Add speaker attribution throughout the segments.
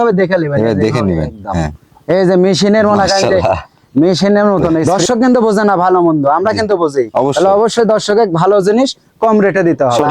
Speaker 1: তবে দেখে নেবেন
Speaker 2: এবার
Speaker 1: এই যে
Speaker 2: দেখে নেবেন। হ্যাঁ।
Speaker 1: এই যে মেশিনের মনে মেশিনের মতন দর্শক কিন্তু বোঝে না ভালো মন্দ আমরা কিন্তু বুঝি
Speaker 2: অবশ্যই।
Speaker 1: দর্শক এক ভালো জিনিস কম রেটে দিতে হবে।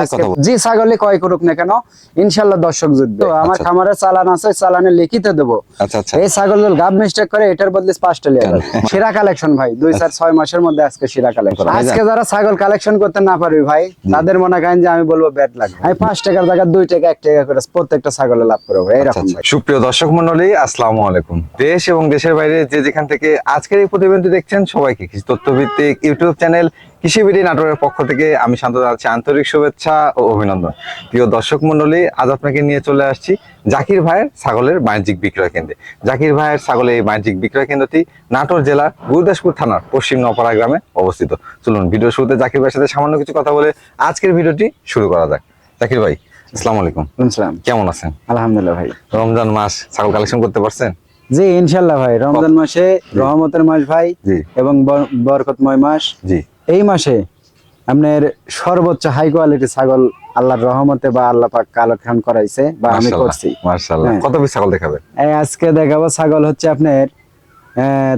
Speaker 1: জি ছাগলে ক্রয় করুক না কেন ইনশাল্লাহ দর্শক জিতবে আমার
Speaker 2: আচ্ছা।
Speaker 1: খামারে চালান আছে চালানে লিখিতে দেবো।
Speaker 2: আচ্ছা আচ্ছা।
Speaker 1: এই ছাগল গাব মিস্টেক করে এটার বদলে পাঁচটা লিয়ে সেরা কালেকশন ভাই দুই চার ছয় মাসের মধ্যে আজকে সেরা কালেকশন আজকে যারা ছাগল কালেকশন করতে না পারবি ভাই তাদের মনে করেন যে আমি বলব ব্যাট লাগে আমি পাঁচ টাকার জায়গায় দুই টাকা এক টাকা করে প্রত্যেকটা ছাগলে লাভ করব এইরকম
Speaker 2: সুপ্রিয় দর্শক মন্ডলী আসসালামু আলাইকুম। দেশ এবং দেশের বাইরে যে যেখান থেকে আজকের এই প্রতিবেদনটি দেখছেন সবাইকে তথ্যভিত্তিক ইউটিউব চ্যানেল কৃষিবিডি নাটোরের পক্ষ থেকে আমি শান্ত জানাচ্ছি আন্তরিক শুভেচ্ছা ও অভিনন্দন। প্রিয় দর্শক মন্ডলী আজ আপনাকে নিয়ে চলে আসছি জাকির ভাইয়ের ছাগলের বাণিজ্যিক বিক্রয় কেন্দ্রে। জাকির ভাইয়ের ছাগলের এই বাণিজ্যিক বিক্রয় কেন্দ্রটি নাটোর জেলার গুরুদাসপুর থানার পশ্চিম নপাড়া গ্রামে অবস্থিত। চলুন ভিডিও শুরুতে জাকির ভাইয়ের সাথে সামান্য কিছু কথা বলে আজকের ভিডিওটি শুরু করা যাক। জাকির ভাই আসসালামু আলাইকুম।
Speaker 1: বুঝলাম
Speaker 2: কেমন আছেন?
Speaker 1: আলহামদুলিল্লাহ ভাই।
Speaker 2: রমজান মাস ছাগল কালেকশন করতে পারছেন?
Speaker 1: জি ইনশাল্লাহ ভাই। রমজান মাসে রহমতের মাস ভাই
Speaker 2: জি।
Speaker 1: এবং বরকতময় মাস।
Speaker 2: জি।
Speaker 1: এই মাসে আপনার সর্বোচ্চ হাই কোয়ালিটি ছাগল আল্লাহর রহমতে বা আল্লাহ পাক কালেকশন করাইছে বা আমি করছি।
Speaker 2: মাশাআল্লাহ।
Speaker 1: হ্যাঁ।
Speaker 2: কত পিস ছাগল দেখাবেন?
Speaker 1: এই আজকে দেখাবো ছাগল হচ্ছে আপনার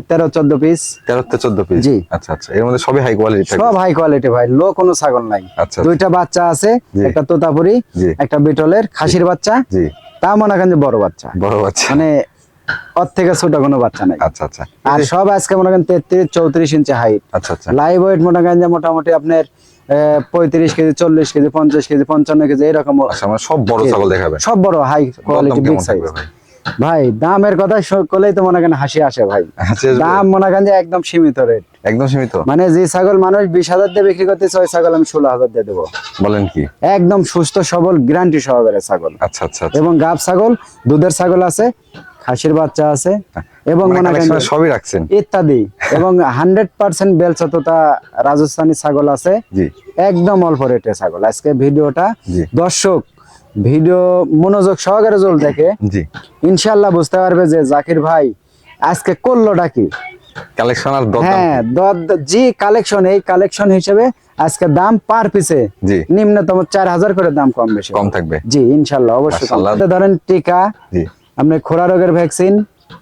Speaker 1: তেরো চোদ্দ পিস
Speaker 2: তেরো চোদ্দ পিস
Speaker 1: জি।
Speaker 2: আচ্ছা আচ্ছা। এর মধ্যে সবই হাই কোয়ালিটি
Speaker 1: সব হাই কোয়ালিটি ভাই লো কোনো ছাগল নাই।
Speaker 2: আচ্ছা
Speaker 1: দুইটা বাচ্চা আছে একটা তোতাপুরি একটা বিটলের খাসির বাচ্চা
Speaker 2: জি।
Speaker 1: তা মনে করেন যে বড় বাচ্চা।
Speaker 2: বড় বাচ্চা।
Speaker 1: মানে ওর থেকে ছোট কোনো বাচ্চা নাই।
Speaker 2: আচ্ছা আচ্ছা।
Speaker 1: আর সব আজকে মনে করেন তেত্রিশ চৌত্রিশ ইঞ্চি হাইট
Speaker 2: আচ্ছা আচ্ছা।
Speaker 1: লাইভ ওয়েট মনে করেন যে মোটামুটি আপনার পঁয়ত্রিশ কেজি চল্লিশ কেজি পঞ্চাশ কেজি পঞ্চান্ন কেজি এরকম
Speaker 2: আচ্ছা সব বড় ছাগল দেখাবেন
Speaker 1: সব বড় হাই কোয়ালিটি বিগ সাইজ
Speaker 2: ভাই?
Speaker 1: দামের কথা করলেই তো মনে করেন হাসি আসে ভাই। দাম মনে করেন যে একদম সীমিত রেট
Speaker 2: একদম সীমিত?
Speaker 1: মানে যে ছাগল মানুষ বিশ হাজার দিয়ে বিক্রি করতেছে ওই ছাগল আমি ষোলো হাজার দিয়ে দেবো।
Speaker 2: বলেন কি?
Speaker 1: একদম সুস্থ সবল গ্যারান্টি সহকারে ছাগল।
Speaker 2: আচ্ছা আচ্ছা আচ্ছা।
Speaker 1: এবং গাব ছাগল দুধের ছাগল আছে খাসির বাচ্চা আছে এবং
Speaker 2: মানে সবই রাখছেন?
Speaker 1: ইত্যাদি। এবং হান্ড্রেড পার্সেন্ট বেলচততা রাজস্থানী ছাগল আছে। একদম অল্প রেটে ছাগল। আজকে ভিডিওটা দর্শক ভিডিও মনোযোগ সহকারে জল দেখে ইনশাল্লাহ বুঝতে পারবে যে জাকির ভাই আজকে করলোটা কি।
Speaker 2: কালেকশন আর
Speaker 1: হ্যাঁ জি কালেকশন এই কালেকশন হিসেবে আজকে দাম পার পিসে
Speaker 2: জি।
Speaker 1: নিম্নতম চার হাজার করে দাম কম বেশি।
Speaker 2: কম থাকবে।
Speaker 1: জি ইনশাল্লাহ অবশ্যই ধরেন টিকা আপনি খোরা রোগের ভ্যাকসিন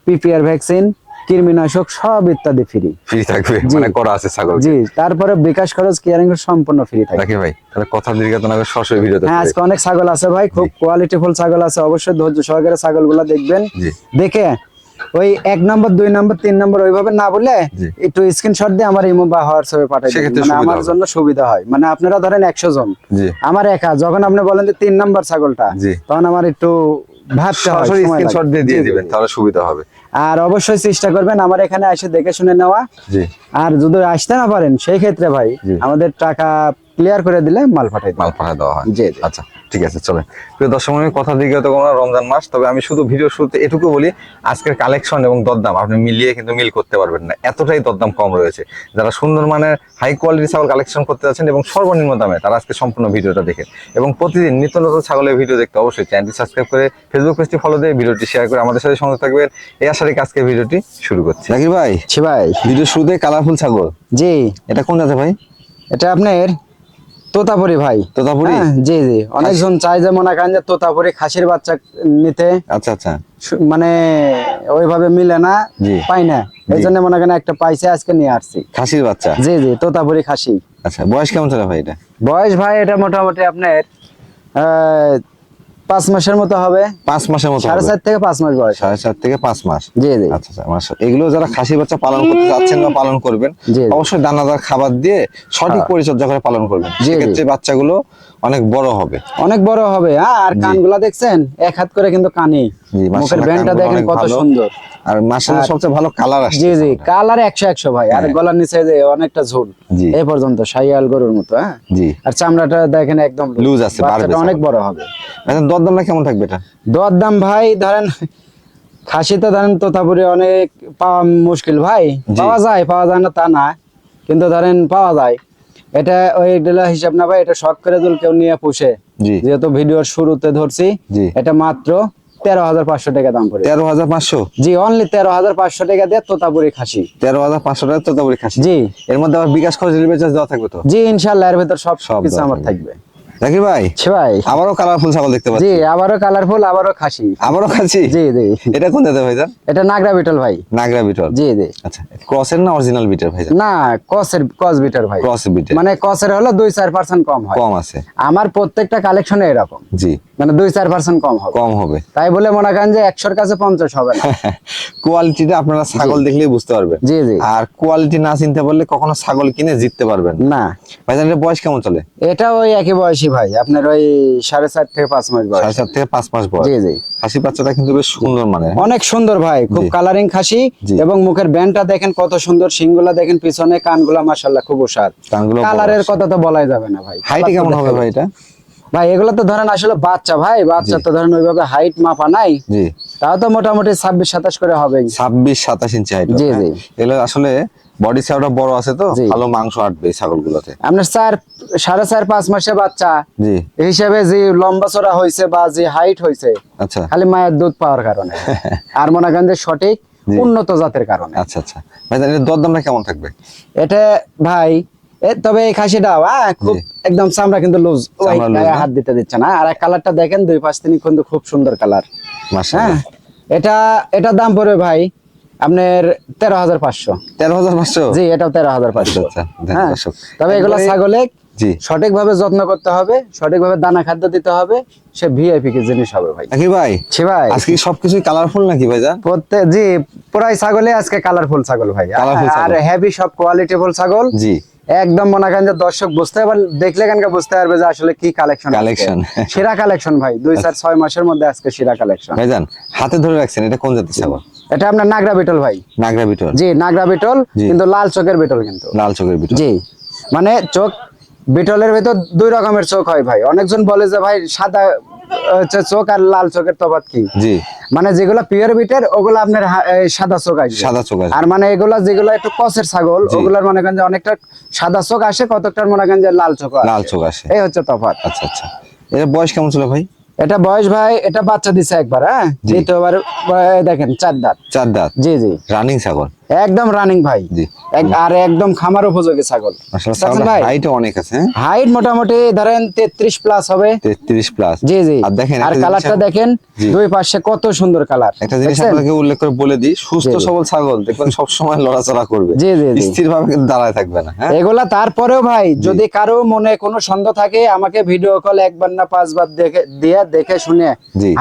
Speaker 1: পিপিআর ভ্যাকসিন কৃমিনাশক সব ইত্যাদি ফ্রি
Speaker 2: ফ্রি থাকবে মানে করা আছে ছাগল
Speaker 1: জি তারপরে বিকাশ খরচ কেয়ারিং সম্পূর্ণ ফ্রি থাকে
Speaker 2: রাখি ভাই তাহলে কথা দীর্ঘত না সরাসরি ভিডিওতে
Speaker 1: হ্যাঁ আজকে অনেক ছাগল আছে ভাই খুব কোয়ালিটিফুল ছাগল আছে অবশ্যই ধৈর্য সহকারে ছাগলগুলো দেখবেন।
Speaker 2: জি।
Speaker 1: দেখে ওই এক নম্বর দুই নম্বর তিন নম্বর ওইভাবে না বলে। একটু স্ক্রিনশট দিয়ে আমার ইমো বা হোয়াটসঅ্যাপে পাঠাই দিন মানে আমার জন্য সুবিধা হয়। মানে আপনারা ধরেন একশো জন।
Speaker 2: জি।
Speaker 1: আমার একা যখন আপনি বলেন যে তিন নম্বর ছাগলটা। তখন আমার একটু ভাবতে হয়
Speaker 2: স্ক্রিনশট দিয়ে দিয়ে দিবেন তাহলে সুবিধা হবে।
Speaker 1: আর অবশ্যই চেষ্টা করবেন আমার এখানে এসে দেখে শুনে নেওয়া।
Speaker 2: জি।
Speaker 1: আর যদি আসতে না পারেন সেই ক্ষেত্রে ভাই আমাদের টাকা ক্লিয়ার করে দিলে মাল পাঠাই
Speaker 2: মাল পাঠা দেওয়া হয়।
Speaker 1: জি।
Speaker 2: আচ্ছা ঠিক আছে চলে প্রিয় দর্শক মন্ডলী, কথা দিকে তো কোনো রমজান মাস তবে আমি শুধু ভিডিও শুরুতে এটুকু বলি আজকের কালেকশন এবং দরদাম আপনি মিলিয়ে কিন্তু মিল করতে পারবেন না। এতটাই দরদাম কম রয়েছে। যারা সুন্দর মানের হাই কোয়ালিটি ছাগল কালেকশন করতে যাচ্ছেন এবং সর্বনিম্ন দামে তারা আজকে সম্পূর্ণ ভিডিওটা দেখেন। এবং প্রতিদিন নিত্য নতুন ছাগলের ভিডিও দেখতে অবশ্যই চ্যানেলটি সাবস্ক্রাইব করে ফেসবুক পেজটি ফলো দিয়ে ভিডিওটি শেয়ার করে আমাদের সাথে সঙ্গে থাকবেন। এই আশা রেখে আজকে ভিডিওটি শুরু করছি। জাকির ভাই?
Speaker 1: ছি ভাই।
Speaker 2: ভিডিও শুরুতে কালারফুল ছাগল।
Speaker 1: জি।
Speaker 2: এটা কোন জাতে ভাই?
Speaker 1: এটা আপনার তোতাপুরি ভাই।
Speaker 2: তোতাপুরি?
Speaker 1: হ্যাঁ, জি জি। অনেকজন চায় যে মনে করেন যে তোতাপুরি খাসির বাচ্চা নিতে।
Speaker 2: আচ্ছা আচ্ছা।
Speaker 1: মানে ওইভাবে মিলে না পাই না। এই জন্য মনে করেন একটা পাইছে আজকে নিয়ে আসছি।
Speaker 2: খাসির বাচ্চা?
Speaker 1: জি জি তোতাপুরি খাসি।
Speaker 2: আচ্ছা বয়স কেমন চলে ভাই এটা?
Speaker 1: বয়স ভাই এটা মোটামুটি আপনার আহ, পাঁচ মাসের মতো হবে।
Speaker 2: পাঁচ মাসের মতো
Speaker 1: সাড়ে
Speaker 2: হবে।
Speaker 1: চার থেকে পাঁচ মাস বয়স।
Speaker 2: সাড়ে চার থেকে পাঁচ মাস।
Speaker 1: জি জি।
Speaker 2: আচ্ছা আচ্ছা এগুলো যারা খাসি বাচ্চা পালন করতে যাচ্ছেন বা পালন করবেন অবশ্যই দানাদার খাবার দিয়ে সঠিক পরিচর্যা করে পালন করবেন। সেক্ষেত্রে বাচ্চাগুলো অনেক বড় হবে।
Speaker 1: অনেক বড় হবে হ্যাঁ। আর কানগুলা দেখছেন? এক হাত করে কিন্তু কানে।
Speaker 2: জি,
Speaker 1: মুখের ব্যান্ডটা দেখেন কত সুন্দর।
Speaker 2: আর
Speaker 1: আর-
Speaker 2: সবচেয়ে ভালো কালার আসছে
Speaker 1: জি জি কালার একশো একশো ভাই। আর গলার নিচে যে অনেকটা ঝুল এই পর্যন্ত সাইয়াল গরুর মতো হ্যাঁ?
Speaker 2: জি।
Speaker 1: আর চামড়াটা দেখেন একদম
Speaker 2: Loose আছে,
Speaker 1: বাচ্চাটা অনেক বড় হবে।
Speaker 2: এখন দরদামটা কেমন থাকবে এটা?
Speaker 1: ভাই ধরেন খাসিতে ধরেন তোতাপুরি অনেক পাওয়া মুশকিল ভাই। পাওয়া যায় পাওয়া যায় না তা না। কিন্তু ধরেন পাওয়া যায়। এটা ওই ডিলার হিসাব না ভাই এটা শখ করে যদি কেউ নিয়ে পুষে যেহেতু ভিডিওর শুরুতে ধরছি এটা মাত্র তেরো হাজার পাঁচশো টাকা দাম পড়ে।
Speaker 2: তেরো হাজার পাঁচশো?
Speaker 1: জি অনলি তেরো হাজার পাঁচশো টাকা দিয়ে তোতাপুরি খাসি।
Speaker 2: তেরো হাজার পাঁচশো টাকা তোতাপুরি খাসি?
Speaker 1: জি।
Speaker 2: এর মধ্যে আবার বিকাশ খরচ দেওয়া থাকবে তো?
Speaker 1: জি ইনশাল্লাহ এর ভেতর সব
Speaker 2: সব
Speaker 1: কিছু আমার
Speaker 2: থাকবে। জাকির ভাই?
Speaker 1: ভাই।
Speaker 2: আবারও কালারফুল ছাগল দেখতে পাচ্ছি।
Speaker 1: জি আবারও কালারফুল আবারও খাসি।
Speaker 2: আবারও খাচ্ছি
Speaker 1: জি জি।
Speaker 2: এটা কোন জাতের ভাইজান?
Speaker 1: এটা নাগরা বিটল ভাই।
Speaker 2: নাগরা বিটল।
Speaker 1: জি জি।
Speaker 2: আচ্ছা ক্রসের না অরিজিনাল বিটের ভাইজান?
Speaker 1: না কসের কস বিটার ভাই।
Speaker 2: ক্রস বিটের।
Speaker 1: মানে কসের হলো দুই চার পার্সেন্ট কম হয়।
Speaker 2: কম আছে।
Speaker 1: আমার প্রত্যেকটা কালেকশনে এরকম।
Speaker 2: জি।
Speaker 1: মানে দুই চার পার্সেন্ট কম হবে।
Speaker 2: কম হবে।
Speaker 1: তাই বলে মনে করেন যে একশোর কাছে পঞ্চাশ হবে না।
Speaker 2: কোয়ালিটিটা আপনারা ছাগল দেখলেই বুঝতে পারবেন।
Speaker 1: জি জি।
Speaker 2: আর কোয়ালিটি না চিনতে পারলে কখনো ছাগল কিনে জিততে পারবেন না। ভাইজান এর বয়স কেমন চলে?
Speaker 1: এটা ওই একই বয়সী ভাই আপনার ওই সাড়ে চার থেকে পাঁচ মাস
Speaker 2: সাড়ে
Speaker 1: বয়স
Speaker 2: চার থেকে পাঁচ মাস বয়স।
Speaker 1: জি জি।
Speaker 2: খাসি বাচ্চাটা কিন্তু বেশ সুন্দর মানে
Speaker 1: অনেক সুন্দর ভাই খুব কালারিং খাসি এবং মুখের ব্যান্ডটা দেখেন কত সুন্দর সিংগুলা দেখেন পিছনে কানগুলা মাশাল্লাহ খুব ওষার কালারের কথা তো বলাই যাবে না ভাই।
Speaker 2: হাইটে কেমন হবে ভাই এটা?
Speaker 1: ভাই এগুলো তো ধরেন আসলে বাচ্চা ভাই বাচ্চা তো ধরেন ওইভাবে হাইট মাপা নাই। তাও তো মোটামুটি ছাব্বিশ সাতাশ করে হবে।
Speaker 2: ছাব্বিশ সাতাশ ইঞ্চি হাইট
Speaker 1: জি, জি।
Speaker 2: এগুলো আসলে বডি সাইজটা বড় আছে তো? ভালো মাংস আটবে এই ছাগলগুলোতে।
Speaker 1: আপনার চার সাড়ে চার পাঁচ মাসে বাচ্চা।
Speaker 2: জি।
Speaker 1: এই হিসাবে যে লম্বা চড়া হয়েছে বা যে হাইট হয়েছে
Speaker 2: আচ্ছা।
Speaker 1: খালি মায়ের দুধ পাওয়ার কারণে। আর মনে করেন যে সঠিক উন্নত জাতের কারণে।
Speaker 2: আচ্ছা আচ্ছা। ভাইজান এর দরদামটা কেমন থাকবে?
Speaker 1: এটা ভাই এ তবে এই খাসিটা খুব একদম চামড়া কিন্তু লুজ হাত দিতে দিচ্ছে না। আর এক কালারটা দেখেন দুই পাশ তিনি কিন্তু খুব সুন্দর কালার। হ্যাঁ এটা এটা দাম পড়বে ভাই আপনার তেরো হাজার পাঁচশো।
Speaker 2: তেরো হাজার পাঁচশো?
Speaker 1: জি এটাও তেরো হাজার পাঁচশো।
Speaker 2: আচ্ছা,
Speaker 1: হ্যাঁ
Speaker 2: দর্শক।
Speaker 1: তবে এগুলো ছাগলে
Speaker 2: জি।
Speaker 1: সঠিকভাবে যত্ন করতে হবে সঠিকভাবে দানা খাদ্য দিতে হবে সে ভিআইপি কে জিনিস হবে ভাই।
Speaker 2: নাকি ভাই?
Speaker 1: ছি ভাই।
Speaker 2: আজকে কি সবকিছুই কালারফুল নাকি ভাইজান
Speaker 1: প্রত্যেক জি প্রায় ছাগলে আজকে কালারফুল ছাগল ভাই। আর হেভি সব কোয়ালিটিফুল ছাগল।
Speaker 2: জি।
Speaker 1: একদম মনে করেন যে দর্শক বুঝতে পারবে দেখলে কেনকা বুঝতে পারবে যে আসলে কি কালেকশন
Speaker 2: কালেকশন
Speaker 1: সেরা কালেকশন ভাই দুই চার ছয় মাসের মধ্যে আজকে সেরা কালেকশন
Speaker 2: ভাইজান হাতে ধরে রাখছেন এটা কোন জাতের ছাগল?
Speaker 1: এটা আপনার নাগরা বিটল ভাই।
Speaker 2: নাগরা বিটল।
Speaker 1: জি নাগরা বিটল কিন্তু লাল চোখের বিটল কিন্তু।
Speaker 2: লাল চোখের বিটল।
Speaker 1: জি মানে চোখ বিটলের ভেতর দুই রকমের চোখ হয় ভাই। অনেকজন বলে যে ভাই সাদা হচ্ছে চোখ আর লাল চোখের তফাৎ কি?
Speaker 2: জি।
Speaker 1: মানে যেগুলো পিওর বিটের ওগুলো আপনার সাদা চোখ আসবে
Speaker 2: সাদা চোখ আছে
Speaker 1: আর মানে এগুলা যেগুলো একটু কসের ছাগল ওগুলার মনে করেন যে অনেকটা সাদা চোখ আসে কতকটার মনে করেন যে লাল চোখ
Speaker 2: লাল চোখ আসে।
Speaker 1: এই হচ্ছে তফাৎ।
Speaker 2: আচ্ছা আচ্ছা। এর বয়স কেমন ছিল ভাই?
Speaker 1: এটা বয়স ভাই এটা বাচ্চা দিছে একবার হ্যাঁ?
Speaker 2: যেহেতু
Speaker 1: দ্বিতীয়বার দেখেন চার দাঁত।
Speaker 2: চার দাঁত।
Speaker 1: জি জি।
Speaker 2: রানিং ছাগল।
Speaker 1: একদম রানিং ভাই। আর একদম খামার উপযোগী ছাগল। ভাই
Speaker 2: হাইট অনেক আছে হ্যাঁ?
Speaker 1: হাইট মোটামুটি ধরেন তেত্রিশ প্লাস হবে।
Speaker 2: তেত্রিশ প্লাস
Speaker 1: জি জি।
Speaker 2: আর দেখেন
Speaker 1: আর কালারটা দেখেন দুই পাশে কত সুন্দর কালার
Speaker 2: একটা জিনিস আপনাকে উল্লেখ করে বলে দিই সুস্থ। সবল ছাগল দেখবেন সবসময় লড়াচড়া করবে।
Speaker 1: জি, জি, জি।
Speaker 2: স্থির ভাবে কিন্তু দাঁড়ায় থাকবে না হ্যাঁ?
Speaker 1: এগুলা তারপরেও ভাই যদি কারও মনে কোনো সন্দেহ থাকে আমাকে ভিডিও কল একবার না পাঁচবার দেখে দিয়ে দেখে শুনে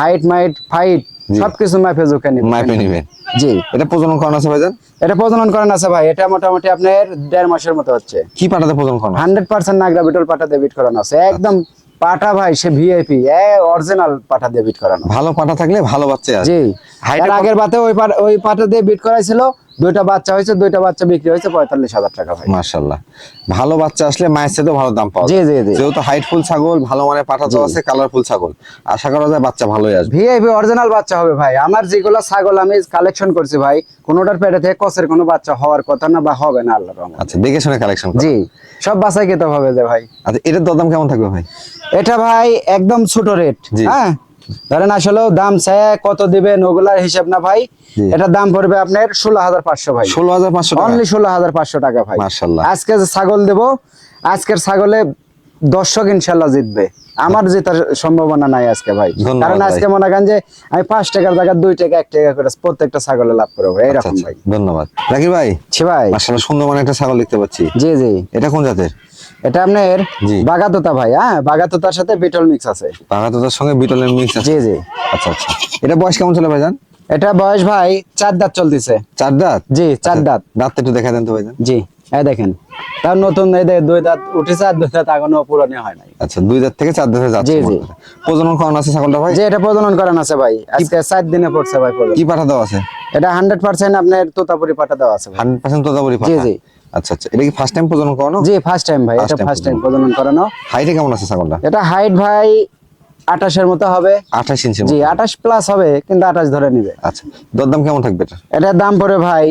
Speaker 1: হাইট মাইট ফাইট। সবকিছু জোকে
Speaker 2: নিবেন। নিবেন।
Speaker 1: জি।
Speaker 2: এটা প্রজনন আছে ভাইজান?
Speaker 1: এটা প্রজনন আছে ভাই এটা মোটামুটি আপনার দেড় মাসের মতো হচ্ছে।
Speaker 2: কি পাটাতে প্রজনন?
Speaker 1: হান্ড্রেড পার্সেন্ট নাগরা বিটল পাটা ডেবিট করানো আছে। একদম পাটা ভাই সে ভিআইপি অরিজিনাল পাটা ডেবিট করানো।
Speaker 2: ভালো পাটা থাকলে ভালো বাচ্চা
Speaker 1: জি। আগের বাতে ওই পাট- ওই পাটা দিয়ে বিট করাইছিল দুইটা বাচ্চা হয়েছে দুইটা বাচ্চা বিক্রি হয়েছে পঁয়তাল্লিশ হাজার টাকা ভাই।
Speaker 2: মাশাআল্লাহ। ভালো বাচ্চা আসলে মায়ের সাথে ভালো দাম পাওয়া
Speaker 1: জি
Speaker 2: যায়।
Speaker 1: জি জি।
Speaker 2: যেহেতু হাইটফুল ছাগল ভালো মানের পাঠা তো আছে কালারফুল ছাগল। আশা করা যায় বাচ্চা ভালোই আসবে।
Speaker 1: ভিআইপি অরিজিনাল বাচ্চা হবে ভাই। আমার যেগুলো ছাগল আমি কালেকশন করছি ভাই কোনোটার পেটে থেকে কসের কোনো বাচ্চা হওয়ার কথা না বা হবে না আল্লাহর রহমতে।
Speaker 2: আচ্ছা দেখে শুনে কালেকশন
Speaker 1: জি সব বাসায় খেতে হবে যে ভাই।
Speaker 2: আচ্ছা এটার দরদাম কেমন থাকবে ভাই?
Speaker 1: এটা ভাই একদম ছোট রেট। হ্যাঁ? ধরেন আসলে দাম চায় কত দিবেন ওগুলার হিসাব না ভাই। এটা দাম পড়বে আপনার ষোলো হাজার পাঁচশো ভাই।
Speaker 2: ষোলো হাজার পাঁচশো
Speaker 1: অনলি ষোলো হাজার পাঁচশো টাকা ভাই। আজকে যে ছাগল দেব আজকের ছাগলে দর্শক ইনশাল্লাহ জিতবে। আমার জেতার সম্ভাবনা নাই আজকে ভাই। কারণ আজকে মনে করেন যে আমি পাঁচ টাকার জায়গায় দুই টাকা এক টাকা করে প্রত্যেকটা ছাগলে লাভ করব
Speaker 2: আচ্ছা,
Speaker 1: এইরকম
Speaker 2: আচ্ছা,
Speaker 1: ভাই।
Speaker 2: ধন্যবাদ। জাকির ভাই
Speaker 1: ছি ভাই।
Speaker 2: মাশাআল্লাহ সুন্দর মানে একটা ছাগল দেখতে পাচ্ছি।
Speaker 1: জি জি।
Speaker 2: এটা কোন জাতের?
Speaker 1: এটা আপনার
Speaker 2: জি।
Speaker 1: বাগাতোতা ভাই হ্যাঁ? বাগাতোতার সাথে বিটল মিক্স আছে।
Speaker 2: বাঘাতোতার সঙ্গে বিটলের মিক্স আছে?
Speaker 1: জি জি।
Speaker 2: আচ্ছা আচ্ছা। এটা বয়স কেমন ছিল ভাইজান?
Speaker 1: এটা বয়স ভাই চার দাঁত চলতেছে।
Speaker 2: চার দাঁত?
Speaker 1: জি চার
Speaker 2: আচ্ছা,
Speaker 1: দাঁত
Speaker 2: একটু দেখা দেন তো ভাইজান।
Speaker 1: জি এই দেখেন। তার নতুন এই দুই দাঁত উঠেছে আর দুই দাঁত এখনও পুরনো হয় নাই।
Speaker 2: আচ্ছা দুই দাঁত থেকে চার দাঁতে যাচ্ছে
Speaker 1: জি, জি।
Speaker 2: প্রজনন করানো আছে ছাগলটা ভাই?
Speaker 1: যে এটা প্রজনন করান আছে ভাই। আজকে চার দিনে পড়ছে ভাই
Speaker 2: কি পাঠা দেওয়া আছে?
Speaker 1: এটা হান্ড্রেড পার্সেন্ট আপনার তোতাপুরি পাটা দেওয়া আছে।
Speaker 2: হান্ড্রেড পার্সেন্ট তোতাপুরি পাঠা?
Speaker 1: জি।
Speaker 2: আচ্ছা আচ্ছা। এটা কি ফার্স্ট টাইম প্রজনন করানো?
Speaker 1: জি ফার্স্ট টাইম ভাই এটা ফার্স্ট টাইম
Speaker 2: প্রজনন।
Speaker 1: করানো।
Speaker 2: হাইটে কেমন আছে ছাগলটা?
Speaker 1: এটা হাইট ভাই আঠাশের মতো হবে।
Speaker 2: আঠাশ ইঞ্চি
Speaker 1: জি আঠাশ প্লাস হবে কিন্তু আঠাশ ধরে নিবে।
Speaker 2: আচ্ছা। দরদাম কেমন থাকবে এটা?
Speaker 1: এটার দাম পড়ে ভাই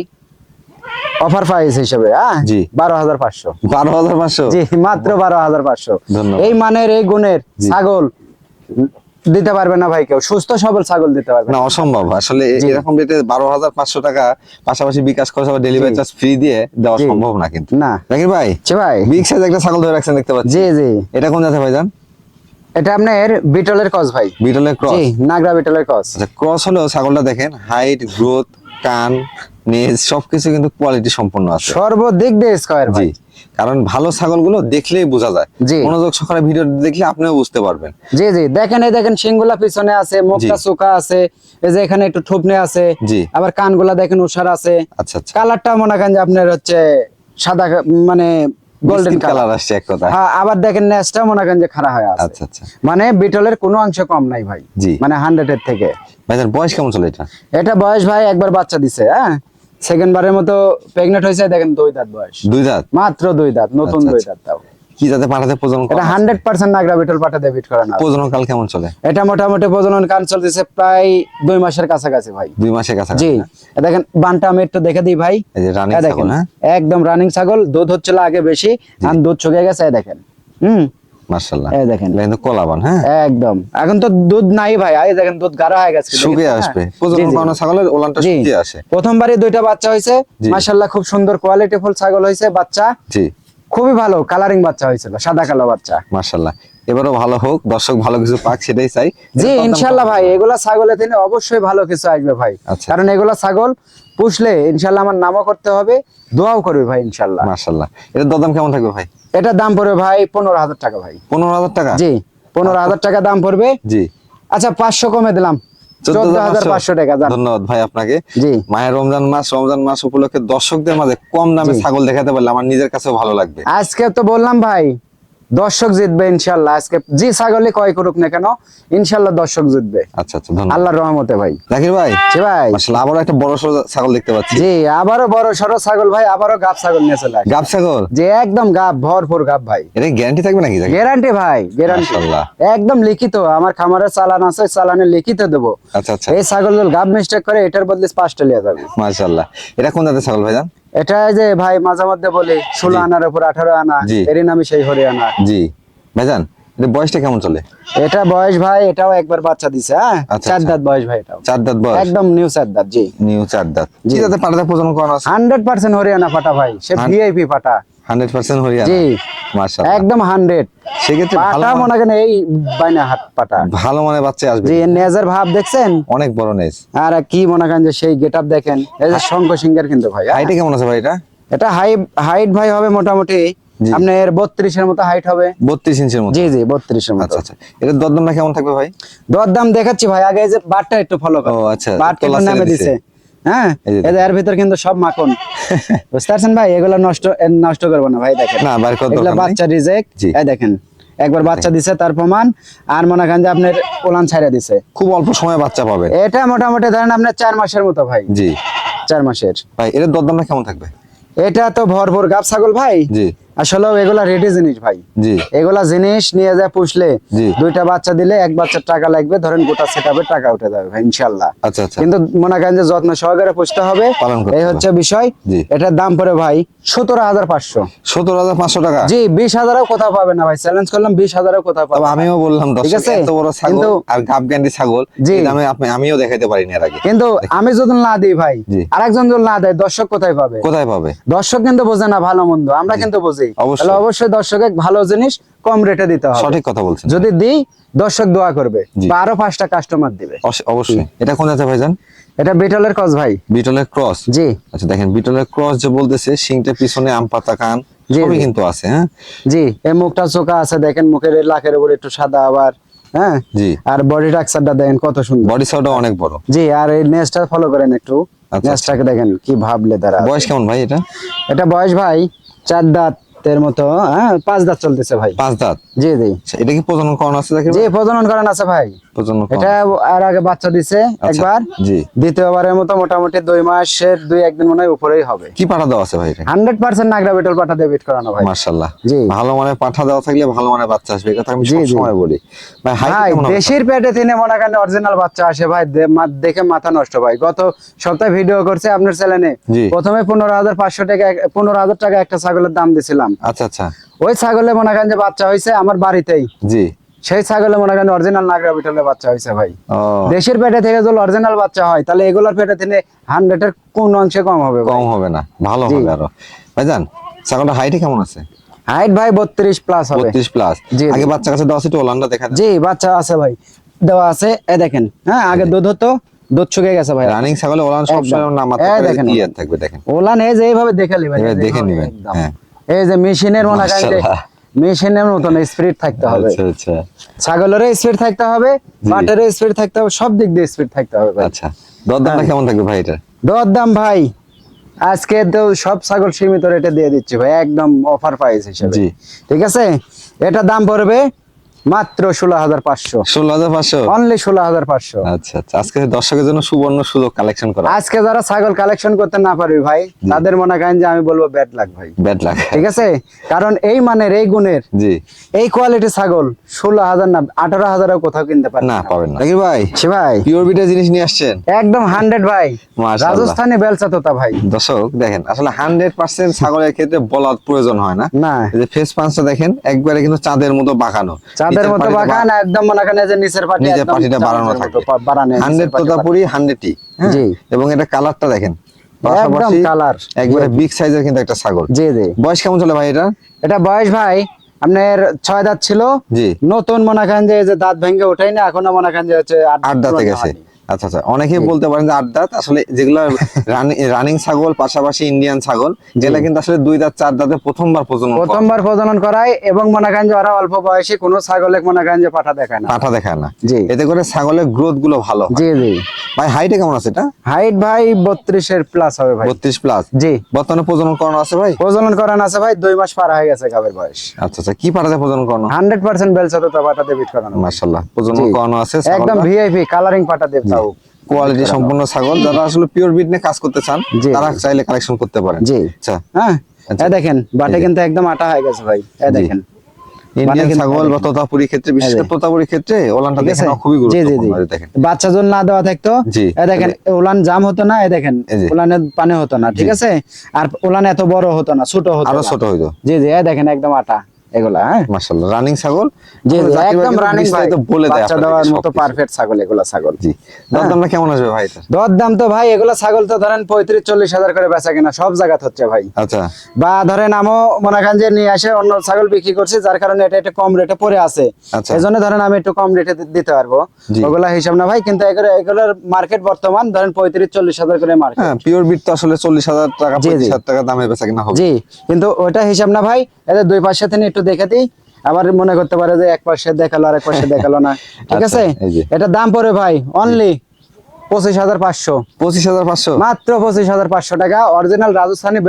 Speaker 1: অফার প্রাইস হিসেবে হ্যাঁ?
Speaker 2: জি।
Speaker 1: বারো হাজার পাঁচশো।
Speaker 2: বারো হাজার পাঁচশো?
Speaker 1: জি মাত্র বারো হাজার পাঁচশো। এই মানের এই গুণের ছাগল দিতে পারবে না ভাই কেউ। সুস্থ সবল ছাগল দিতে পারবে
Speaker 2: না। অসম্ভব। আসলে এরকম রেটে বারো হাজার পাঁচশো টাকা পাশাপাশি বিকাশ খরচ আবার ডেলিভারি চার্জ ফ্রি দিয়ে দেওয়া সম্ভব না কিন্তু।
Speaker 1: না।
Speaker 2: জাকির ভাই?
Speaker 1: ভাই।
Speaker 2: বিগ সাইজ একটা ছাগল ধরে রাখছেন দেখতে পাচ্ছি।
Speaker 1: জি জি।
Speaker 2: এটা কোন জাতে ভাইজান
Speaker 1: এটা আপনার বিটলের কস ভাই।
Speaker 2: বিটলের ক্রস
Speaker 1: জি নাগরা বিটলের কস
Speaker 2: আচ্ছা ক্রস হলেও ছাগলটা দেখেন হাইট গ্রোথ কান নেজ সবকিছু কিন্তু কোয়ালিটি সম্পন্ন আছে।
Speaker 1: সর্বদিক দিয়ে স্কয়ার ভাই।
Speaker 2: কারণ ভালো ছাগলগুলো দেখলেই বোঝা যায়। মনোযোগ সহকারে ভিডিও দেখলে আপনিও বুঝতে পারবেন।
Speaker 1: জি জি। দেখেন এই দেখেন সিংগুলা পিছনে আছে মুখটা। চোকা আছে এই যে এখানে একটু ঠুপনে আছে
Speaker 2: জি।
Speaker 1: আবার কানগুলা দেখেন উষার আছে।
Speaker 2: আচ্ছা আচ্ছা।
Speaker 1: কালারটা মনে করেন যে আপনার হচ্ছে সাদা মানে গোল্ডেন
Speaker 2: গোল্ডেন
Speaker 1: কালার
Speaker 2: কালার আসছে এক কথা
Speaker 1: হ্যাঁ আবার দেখেন নেসটা মনে করেন যে খাড়া হয়ে আছে।
Speaker 2: আচ্ছা আচ্ছা।
Speaker 1: মানে বিটলের কোনো অংশ কম নাই ভাই।
Speaker 2: জি।
Speaker 1: মানে হান্ড্রেড এর থেকে।
Speaker 2: ভাইজান বয়স কেমন চলে এটা?
Speaker 1: এটা বয়স ভাই একবার বাচ্চা দিছে হ্যাঁ? সেকেন্ড বারের মতো প্রেগনেন্ট হয়েছে দেখেন দুই দাঁত বয়স।
Speaker 2: দুই দাঁত?
Speaker 1: মাত্র দুই দাঁত নতুন
Speaker 2: আচ্ছা,
Speaker 1: দুই
Speaker 2: আচ্ছা।
Speaker 1: দাঁত তাও
Speaker 2: কি যাতে পাঠাতে প্রজনন
Speaker 1: এটা হান্ড্রেড পার্সেন্ট নাগরা বিটল পাঠা ডেবিট করা না
Speaker 2: প্রজনন কাল কেমন চলে?
Speaker 1: এটা মোটামুটি প্রজনন কান চলতেছে প্রায় দুই মাসের কাছাকাছি ভাই।
Speaker 2: দুই মাসের কাছাকাছি
Speaker 1: জি। দেখেন বানটা আমি একটু দেখে দিই ভাই।
Speaker 2: এই যে রানিং
Speaker 1: দেখেন
Speaker 2: হ্যাঁ?
Speaker 1: একদম রানিং ছাগল দুধ হচ্ছিল আগে বেশি আর দুধ শুকিয়ে গেছে দেখেন। হুম?
Speaker 2: মাশাআল্লাহ।
Speaker 1: এই দেখেন।
Speaker 2: কিন্তু কলাবান হ্যাঁ?
Speaker 1: একদম। এখন তো দুধ নাই ভাই। এই দেখেন দুধ গাঢ় হয়ে গেছে।
Speaker 2: শুকিয়ে আসবে।
Speaker 1: হ্যাঁ?
Speaker 2: প্রজনন
Speaker 1: জি, জি।
Speaker 2: ছাগলের ওলানটা শুকিয়ে আসে।
Speaker 1: প্রথমবারই দুইটা বাচ্চা খুব সুন্দর কোয়ালিটি ফুল ছাগল হয়েছে। বাচ্চা
Speaker 2: জি।
Speaker 1: খুবই ভালো। কালারিং বাচ্চা হয়েছিল সাদা কালো বাচ্চা।
Speaker 2: মাশাআল্লাহ। এবারও ভালো হোক দর্শক ভালো কিছু পাক সেটাই চাই।
Speaker 1: জি ইনশাল্লাহ ভাই এগুলা ছাগলে তিনি অবশ্যই ভালো কিছু আসবে ভাই।
Speaker 2: আচ্ছা।
Speaker 1: কারণ এগুলা ছাগল পুষলে ইনশাল্লাহ আমার নামও করতে হবে দোয়াও করবে ভাই ইনশাল্লাহ।
Speaker 2: মাশাআল্লাহ এর দরদাম কেমন থাকবে ভাই?
Speaker 1: এটার দাম পড়বে ভাই পনেরো হাজার টাকা ভাই।
Speaker 2: পনেরো হাজার টাকা?
Speaker 1: জি পনেরো হাজার টাকা দাম পড়বে।
Speaker 2: জি।
Speaker 1: আচ্ছা পাঁচশো কমে দিলাম। পাঁচশো। টাকা
Speaker 2: ধন্যবাদ ভাই আপনাকে। মায়ের রমজান মাস রমজান মাস উপলক্ষে দর্শকদের মাঝে কম দামে ছাগল দেখাতে পারলে আমার নিজের কাছেও ভালো লাগবে।
Speaker 1: আজকে তো বললাম ভাই দর্শক জিতবে ইনশাল্লাহ আজকে জি ছাগলে কয় করুক না কেন ইনশাল্লাহ দর্শক জিতবে।
Speaker 2: আচ্ছা আচ্ছা
Speaker 1: আল্লাহর রহমতে ভাই।
Speaker 2: জাকির ভাই
Speaker 1: জি ভাই।
Speaker 2: আবারও একটা বড় সড়ো ছাগল দেখতে পাচ্ছি।
Speaker 1: জি আবারও বড় সরো ছাগল ভাই আবারও গাব ছাগল নিয়ে চলে
Speaker 2: গাব ছাগল?
Speaker 1: যে একদম গাব ভরপুর গাব ভাই।
Speaker 2: এটা গ্যারান্টি থাকবে নাকি
Speaker 1: গ্যারান্টি ভাই গ্যারান্টি। একদম লিখিত আমার খামারের চালান আছে চালানে লিখিত দেবো।
Speaker 2: আচ্ছা আচ্ছা।
Speaker 1: এই ছাগল গাব মিস্টেক করে এটার বদলে পাঁচটা লিয়া যাবে।
Speaker 2: মাশাআল্লাহ। এটা কোন জাতের ছাগল ভাইজান
Speaker 1: এটা যে ভাই মাঝে মধ্যে বলি ষোলো আনার উপর আঠারো আনা। এরই নামই সেই হরিয়ানা
Speaker 2: জি। ভাইজান এটা বয়সটা কেমন চলে?
Speaker 1: এটা বয়স ভাই এটাও একবার বাচ্চা দিছে হ্যাঁ?
Speaker 2: আচ্ছা,
Speaker 1: চার
Speaker 2: আচ্ছা।
Speaker 1: দাঁত বয়স ভাই এটাও।
Speaker 2: চার দাঁত বয়স।
Speaker 1: একদম নিউ চার দাঁত জি।
Speaker 2: নিউ চার দাঁত।
Speaker 1: জি।
Speaker 2: জাতের পাটাতে প্রজনন করানো আছে?
Speaker 1: হান্ড্রেড পার্সেন্ট হরিয়ানা পাটা ভাই সে ভিআইপি পাটা।
Speaker 2: Hundred percent Haryana.
Speaker 1: জি।
Speaker 2: মাশাআল্লাহ।
Speaker 1: একদম হান্ড্রেড।
Speaker 2: সেক্ষেত্রে
Speaker 1: পাটা মনে করেন এই বাইনা হাত পাটা।
Speaker 2: ভালো মানে বাচ্চা আসবে।
Speaker 1: জি নেজার ভাব দেখছেন?
Speaker 2: অনেক বড় নেজ।
Speaker 1: আর কি মনে করেন যে সেই গেট দেখেন? এই যে শঙ্খ সিংহের কিন্তু ভাই হ্যাঁ?
Speaker 2: হাইটে কেমন আছে ভাই এটা?
Speaker 1: এটা হাই হাইট ভাই হবে মোটামুটি। আপনার বত্রিশের মতো হাইট হবে।
Speaker 2: বত্রিশ ইঞ্চির মতো।
Speaker 1: জি জি বত্রিশের মতো।
Speaker 2: আচ্ছা আচ্ছা। এটার দরদামটা কেমন থাকবে ভাই?
Speaker 1: দর দাম দেখাচ্ছি ভাই আগে এই যে বারটা একটু ফলো করো
Speaker 2: ও, আচ্ছা,
Speaker 1: বারটা নামে
Speaker 2: দিছে।
Speaker 1: হ্যাঁ? এর ভিতর কিন্তু সব মাখন। বুঝতে পারছেন ভাই? এগুলো নষ্ট নষ্ট করব না ভাই দেখেন।
Speaker 2: না
Speaker 1: এগুলো বাচ্চা রিজেক্ট এই দেখেন একবার বাচ্চা দিছে তার প্রমাণ। আর মনে করেন যে আপনার ওলান ছাড়া দিছে।
Speaker 2: খুব অল্প সময়ে বাচ্চা পাবে।
Speaker 1: এটা মোটামুটি ধরেন আপনার চার মাসের মতো ভাই।
Speaker 2: জি।
Speaker 1: চার মাসের।
Speaker 2: ভাই এটার দরদামটা কেমন থাকবে?
Speaker 1: এটা তো ভরপুর। গাব ছাগল ভাই?
Speaker 2: জি।
Speaker 1: আসলে এগুলা রেডি জিনিস ভাই।
Speaker 2: জি।
Speaker 1: এগুলা জিনিস নিয়ে যায় পুষলে। দুইটা বাচ্চা দিলে এক বাচ্চার টাকা লাগবে ধরেন গোটা সেটাবে টাকা উঠে যাবে ভাই ইনশাল্লাহ
Speaker 2: আচ্ছা আচ্ছা।
Speaker 1: কিন্তু মনে করেন যে যত্ন সহকারে পুষতে হবে এই হচ্ছে বিষয়। এটার দাম পড়ে ভাই সতেরো হাজার পাঁচশো।
Speaker 2: সতেরো হাজার পাঁচশো টাকা?
Speaker 1: জি বিশ হাজারও কোথাও পাবে না ভাই চ্যালেঞ্জ করলাম বিশ হাজারও কোথাও পাবে
Speaker 2: আমিও বললাম
Speaker 1: ঠিক আছে?
Speaker 2: এত বড় ছাগল আর গাব গ্যান্ডি ছাগল
Speaker 1: জি।
Speaker 2: আপনি আমিও দেখাইতে পারিনি এর আগে।
Speaker 1: কিন্তু আমি যদি না দিই ভাই। আরেকজন যদি না দেয় দর্শক কোথায় পাবে?
Speaker 2: কোথায় পাবে?
Speaker 1: দর্শক কিন্তু বোঝে না ভালো মন্দ আমরা কিন্তু বুঝি।
Speaker 2: অবশ্যই।
Speaker 1: তাহলে অবশ্যই। দর্শকে ভালো জিনিস কম রেটে দিতে হবে।
Speaker 2: সঠিক কথা বলছেন।
Speaker 1: যদি দিই দর্শক দোয়া করবে বা আরও পাঁচটা কাস্টমার দিবে।
Speaker 2: অবশ্যই এটা কোন জাতের ভাইজান?
Speaker 1: এটা বিটলের কস ভাই।
Speaker 2: বিটলের ক্রস
Speaker 1: জি।
Speaker 2: আচ্ছা দেখেন বিটলের ক্রস যে বলতেছে সিংটা পিছনে আম পাতা কান সবই কিন্তু আছে হ্যাঁ?
Speaker 1: জি এই মুখটা চোখা আছে দেখেন মুখের লাখের উপর একটু সাদা আবার হ্যাঁ?
Speaker 2: জি।
Speaker 1: আর বডি টাক্সারটা দেখেন কত সুন্দর।
Speaker 2: বডি সাউটা অনেক বড়।
Speaker 1: জি আর এই নেসটা ফলো করেন একটু।
Speaker 2: আচ্ছা,
Speaker 1: নেসটাকে দেখেন কি ভাব লেদার
Speaker 2: বয়স কেমন ভাই এটা?
Speaker 1: এটা বয়স ভাই চার দাঁতের মতো হ্যাঁ পাঁচ দাঁত চলতেছে ভাই।
Speaker 2: পাঁচ দাঁত?
Speaker 1: জি জি।
Speaker 2: এটা কি প্রজনন করানো আছে দেখি
Speaker 1: জি প্রজনন করেন আছে ভাই।
Speaker 2: প্রজনন
Speaker 1: এটা আর আগে বাচ্চা দিছে
Speaker 2: আচ্ছা,
Speaker 1: একবার।
Speaker 2: জি।
Speaker 1: দ্বিতীয়বারের মতো মোটামুটি দুই মাসের দুই একদিন মনে হয় উপরেই হবে।
Speaker 2: কি পাঠা দেওয়া আছে ভাই
Speaker 1: হান্ড্রেড পার্সেন্ট নাগরা বেটল পাঠা ডেবিট করানো ভাই।
Speaker 2: মার্শাল্লাহ
Speaker 1: জি।
Speaker 2: ভালো মানে পাঠা দেওয়া থাকলে ভালো মানে বাচ্চা আসবে কথা আমি
Speaker 1: জি।
Speaker 2: সবসময় বলি। ভাই হবে?
Speaker 1: দেশের পেটে তিনে মনে করেন অরিজিনাল বাচ্চা আসে ভাই দেখে মাথা নষ্ট ভাই। গত সপ্তাহে ভিডিও করছে আপনার চ্যানেলে প্রথমে পনেরো হাজার পাঁচশো টাকা পনেরো হাজার টাকা একটা ছাগলের দাম দিছিলাম।
Speaker 2: আচ্ছা আচ্ছা।
Speaker 1: ওই ছাগলে মনে করেন যে বাচ্চা হয়েছে আমার বাড়িতেই।
Speaker 2: জি।
Speaker 1: সেই ছাগলে মনে করেন অরিজিনাল নাগরা বিটলের বাচ্চা হয়েছে ভাই। দেশের পেটে থেকে যদি অরিজিনাল বাচ্চা হয় তাহলে এগুলোর পেটে থেকে হান্ড্রেডের কোন অংশে কম হবে
Speaker 2: কম হবে না ভালো হবে আরও। ভাইজান ছাগলটা হাইটে কেমন আছে?
Speaker 1: হাইট ভাই বত্রিশ প্লাস হবে।
Speaker 2: বত্রিশ প্লাস। আগে বাচ্চা কাছে দেওয়া আছে একটু দেখা
Speaker 1: জি বাচ্চা আছে ভাই। দেওয়া আছে এ দেখেন হ্যাঁ আগে দুধ হতো দুধ শুকিয়ে গেছে ভাই।
Speaker 2: রানিং ছাগলে ওলান। সবসময় নাম
Speaker 1: এই দেখেন
Speaker 2: ক্লিয়ার থাকবে দেখেন।
Speaker 1: ওলান এই যে এইভাবে দেখে নিবেন
Speaker 2: এবার দেখে নিবেন, হ্যাঁ।
Speaker 1: এই যে মেশিনের মনে
Speaker 2: হয়
Speaker 1: মেশিনের মতন স্পিড থাকতে হবে।
Speaker 2: আচ্ছা আচ্ছা।
Speaker 1: ছাগলের স্পিড থাকতে হবে বাটের স্পিড থাকতে হবে সব দিক দিয়ে স্পিড থাকতে হবে
Speaker 2: আচ্ছা দরদামটা কেমন থাকবে ভাই এটা?
Speaker 1: দর দাম ভাই আজকে তো সব ছাগল সীমিত রেটে দিয়ে দিচ্ছি ভাই একদম অফার প্রাইস হিসেবে। ঠিক আছে? এটা দাম পড়বে মাত্র ষোলো হাজার পাঁচশো।
Speaker 2: ষোলো হাজার পাঁচশো?
Speaker 1: অনলি ষোলো হাজার পাঁচশো।
Speaker 2: আচ্ছা আচ্ছা। আজকে দর্শকের জন্য সুবর্ণ সুযোগ কালেকশন করা।
Speaker 1: আজকে যারা ছাগল কালেকশন করতে না পারবি ভাই তাদের মনে করেন যে আমি বলব ব্যাড লাগ ভাই।
Speaker 2: ব্যাড লাগ
Speaker 1: ঠিক আছে? কারণ এই মানের এই গুণের
Speaker 2: জি।
Speaker 1: এই কোয়ালিটি ছাগল ষোলো হাজার না আঠারো হাজারও কোথাও কিনতে পারে
Speaker 2: না পাবেন না। ভাই?
Speaker 1: সে ভাই।
Speaker 2: পিওর বিটের জিনিস নিয়ে আসছেন?
Speaker 1: একদম হান্ড্রেড ভাই। রাজস্থানি বেলচা তোতা ভাই।
Speaker 2: দর্শক দেখেন আসলে হান্ড্রেড পার্সেন্ট ছাগলের ক্ষেত্রে বলার প্রয়োজন হয় না।
Speaker 1: না।
Speaker 2: এই যে ফেস পাঁচটা দেখেন একবারে কিন্তু চাঁদের মতো বাঁকানো।
Speaker 1: মতো বাগান একদম মনে করেন যে নিচের পাটি
Speaker 2: নিচের পাটিটা বাড়ানো থাকে।
Speaker 1: বাড়ানো
Speaker 2: হান্ড্রেড
Speaker 1: নিচের পাটি
Speaker 2: তোতাপুরি হান্ড্রেডটি।
Speaker 1: জি।
Speaker 2: এবং এটা কালারটা দেখেন। পাশাপাশি
Speaker 1: কালার।
Speaker 2: একবারে বিগ সাইজের কিন্তু একটা ছাগল।
Speaker 1: জি জি।
Speaker 2: বয়স কেমন চলে ভাই এটা?
Speaker 1: এটা বয়স ভাই আপনার ছয় দাঁত ছিল।
Speaker 2: জি।
Speaker 1: নতুন মনে করেন যে এই যে দাঁত ভেঙে ওঠাই না এখনও মনে করেন যে হচ্ছে
Speaker 2: আট দাঁতে গেছে। আচ্ছা আচ্ছা। অনেকেই বলতে পারেন যে আট দাঁত আসলে যেগুলো রানিং ছাগল পাশাপাশি ইন্ডিয়ান ছাগল যেটা কিন্তু আসলে দুই দাঁত চার দাঁতে প্রথমবার প্রজনন
Speaker 1: প্রথমবার প্রজনন করায় এবং মনে করেন যে ওরা অল্প বয়সে কোনো ছাগলে মনে করেন যে পাঠা দেখায় না।
Speaker 2: পাঠা দেখায় না।
Speaker 1: জি।
Speaker 2: এতে করে ছাগলের গ্রোথগুলো ভালো
Speaker 1: জি জি।
Speaker 2: ভাই হাইটে কেমন আছে এটা?
Speaker 1: হাইট ভাই বত্রিশের প্লাস হবে ভাই।
Speaker 2: বত্রিশ প্লাস
Speaker 1: জি।
Speaker 2: বর্তমানে প্রজনন করানো আছে ভাই?
Speaker 1: প্রজনন করান আছে ভাই দুই মাস পার হয়ে গেছে গাবের বয়স।
Speaker 2: আচ্ছা আচ্ছা। কি পাঠাতে প্রজনন করানো?
Speaker 1: হান্ড্রেড পার্সেন্ট বেলসা তো পাটা দেবিট করানো
Speaker 2: মার্শাল্লাহ প্রজনন করানো আছে
Speaker 1: একদম ভিআইপি কালারিং পাটা
Speaker 2: কোয়ালিটি সম্পূর্ণ ছাগল। যারা আসলে পিওর বিট নিয়ে কাজ করতে চান তারা চাইলে কালেকশন করতে পারেন।
Speaker 1: জি।
Speaker 2: আচ্ছা।
Speaker 1: হ্যাঁ
Speaker 2: আচ্ছা।
Speaker 1: দেখেন বাটে কিন্তু একদম আটা হয়ে গেছে ভাই। এ দেখেন
Speaker 2: ইন্ডিয়ান ছাগল বা তোতাপুরি ক্ষেত্রে বিশেষ করে তোতাপুরি ক্ষেত্রে ওলানটা দেখেন খুবই
Speaker 1: জি জি জি।
Speaker 2: গুরুত্বপূর্ণ দেখেন।
Speaker 1: বাচ্চা জল না দেওয়া থাকতো। এ দেখেন উলান জাম হতো না এ দেখেন
Speaker 2: যে।
Speaker 1: পানি হতো না ঠিক আছে? আর ওলান এত বড় হতো না ছোট হতো আরও
Speaker 2: ছোট হইতো।
Speaker 1: জি জি এ দেখেন একদম আটা। এগুলা হ্যাঁ?
Speaker 2: মার্শাল্লাহ রানিং ছাগল?
Speaker 1: জি একদম রানিং
Speaker 2: বিস্তারিত বলে দেয়
Speaker 1: বাচ্চা দেওয়ার মতো পারফেক্ট ছাগল এগুলা ছাগল।
Speaker 2: জি কেমন আসবে ভাই
Speaker 1: তো ভাই এগুলা ছাগল তো ধরেন পঁয়ত্রিশ চল্লিশ হাজার করে বেচা কিনা সব জায়গাত হচ্ছে ভাই।
Speaker 2: আচ্ছা।
Speaker 1: বা ধরেন আমও মনে করেন যে নিয়ে আসে অন্য ছাগল বিক্রি করছি যার কারণে এটা একটু কম রেটে পড়ে আছে।
Speaker 2: আচ্ছা।
Speaker 1: এই জন্য ধরেন আমি একটু কম রেটে দিতে পারব। ওগুলা হিসাব না ভাই কিন্তু এগুলো এগুলোর মার্কেট বর্তমান ধরেন পঁয়ত্রিশ চল্লিশ হাজার করে মার্কেট
Speaker 2: হ্যাঁ পিওর বিট তো আসলে চল্লিশ হাজার টাকা টাকা দামে বেচা কিনা হবে।
Speaker 1: জি কিন্তু ওটা হিসাব না ভাই এদের দুই পাশে থেকে একটু দেখে দিই। আবার মনে করতে পারে যে এক পাশে দেখাল আর এক পাশে দেখাল না। ঠিক
Speaker 2: আচ্ছা,
Speaker 1: আছে? এটা দাম পড়ে ভাই অনলি পঁচিশ হাজার পাঁচশো।
Speaker 2: পঁচিশ হাজার পাঁচশো?
Speaker 1: মাত্র পঁচিশ হাজার পাঁচশো টাকা। অরিজিনাল রাজস্থানী